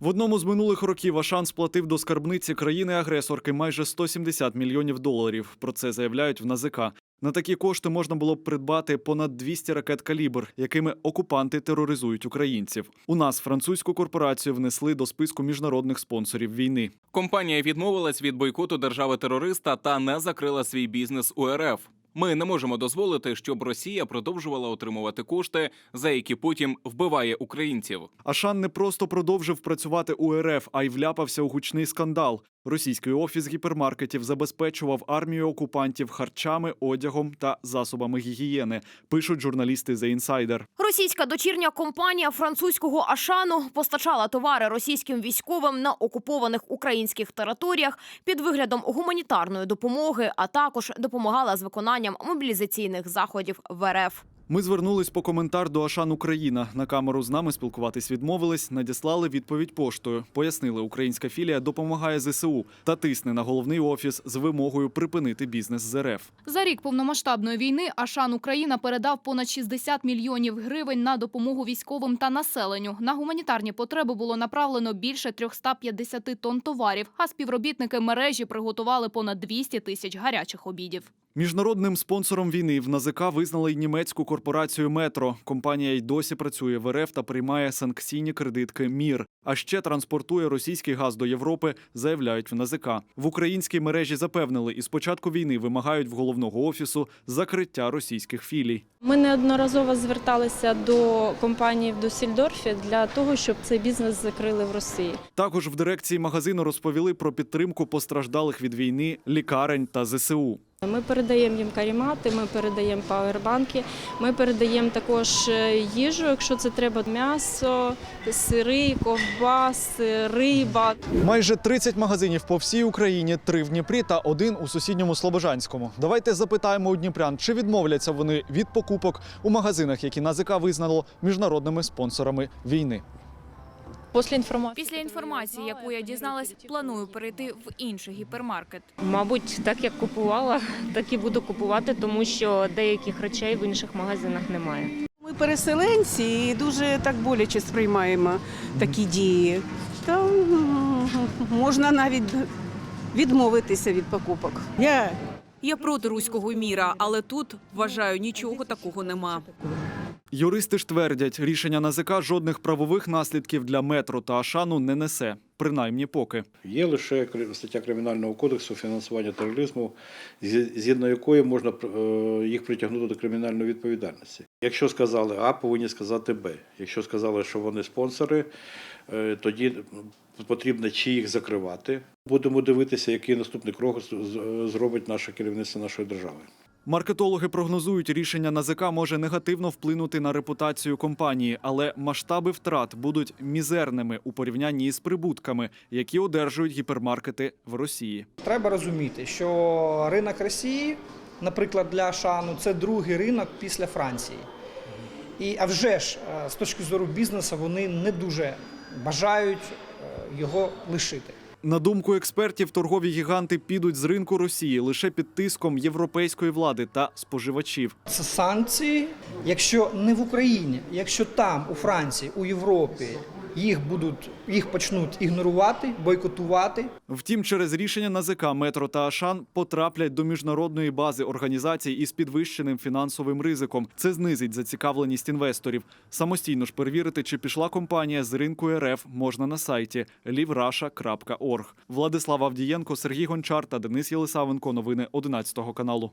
В одному з минулих років Ашан сплатив до скарбниці країни-агресорки майже 170 мільйонів доларів. Про це заявляють в НАЗК. На такі кошти можна було б придбати понад 200 ракет калібр, якими окупанти тероризують українців. У нас французьку корпорацію внесли до списку міжнародних спонсорів війни. Компанія відмовилась від бойкоту держави-терориста та не закрила свій бізнес у РФ. Ми не можемо дозволити, щоб Росія продовжувала отримувати кошти, за які потім вбиває українців. Ашан не просто продовжив працювати у РФ, а й вляпався у гучний скандал. Російський офіс гіпермаркетів забезпечував армію окупантів харчами, одягом та засобами гігієни. Пишуть журналісти The Insider. Російська дочірня компанія французького Ашану постачала товари російським військовим на окупованих українських територіях під виглядом гуманітарної допомоги, а також допомагала з виконанням мобілізаційних заходів в РФ. Ми звернулись по коментар до Ашан Україна. На камеру з нами спілкуватись відмовились, надіслали відповідь поштою. Пояснили, українська філія допомагає ЗСУ та тисне на головний офіс з вимогою припинити бізнес з РФ. За рік повномасштабної війни Ашан Україна передав понад 60 мільйонів гривень на допомогу військовим та населенню. На гуманітарні потреби було направлено більше 350 тонн товарів, а співробітники мережі приготували понад 200 тисяч гарячих обідів. Міжнародним спонсором війни в НАЗК визнали й німецьку корпорацію Метро. Компанія й досі працює в РФ та приймає санкційні кредитки Мір. А ще транспортує російський газ до Європи, заявляють в НАЗК. В українській мережі запевнили, і з початку війни вимагають в головного офісу закриття російських філій. Ми неодноразово зверталися до компанії в Дусільдорфі для того, щоб цей бізнес закрили в Росії. Також в дирекції магазину розповіли про підтримку постраждалих від війни лікарень та ЗСУ. Ми передаємо їм карімати, ми передаємо пауербанки, ми передаємо також е, їжу, якщо це треба м'ясо, сири, ковбаси, риба. Майже 30 магазинів по всій Україні, три в Дніпрі та один у сусідньому Слобожанському. Давайте запитаємо у дніпрян, чи відмовляться вони від покупок у магазинах, які НАЗК визнало міжнародними спонсорами війни. Після інформації. Після інформації, яку я дізналась, планую перейти в інший гіпермаркет. Мабуть, так як купувала, так і буду купувати, тому що деяких речей в інших магазинах немає. Ми переселенці і дуже так боляче сприймаємо такі дії. Та можна навіть відмовитися від покупок. Я Я проти руського міра, але тут вважаю, нічого такого нема. Юристи ж твердять, рішення НАЗК жодних правових наслідків для метро та Ашану не несе, принаймні поки. Є лише стаття Кримінального кодексу фінансування тероризму, згідно якої можна е, їх притягнути до кримінальної відповідальності. Якщо сказали А, повинні сказати Б. Якщо сказали, що вони спонсори, е, тоді потрібно чи їх закривати. Будемо дивитися, який наступний крок зробить наше керівництво нашої держави. Маркетологи прогнозують, рішення НАЗК може негативно вплинути на репутацію компанії, але масштаби втрат будуть мізерними у порівнянні із прибутками, які одержують гіпермаркети в Росії. Треба розуміти, що ринок Росії, наприклад, для Шану, це другий ринок після Франції. І а вже ж е, з точки зору бізнесу вони не дуже бажають е, його лишити. На думку експертів, торгові гіганти підуть з ринку Росії лише під тиском європейської влади та споживачів. Це санкції, якщо не в Україні, якщо там, у Франції, у Європі їх будуть їх почнуть ігнорувати, бойкотувати. Втім, через рішення НАЗК Метро та Ашан потраплять до міжнародної бази організацій із підвищеним фінансовим ризиком. Це знизить зацікавленість інвесторів. Самостійно ж перевірити, чи пішла компанія з ринку РФ, можна на сайті livrasha.org. Владислав Авдієнко, Сергій Гончар та Денис Єлисавенко. Новини 11 каналу.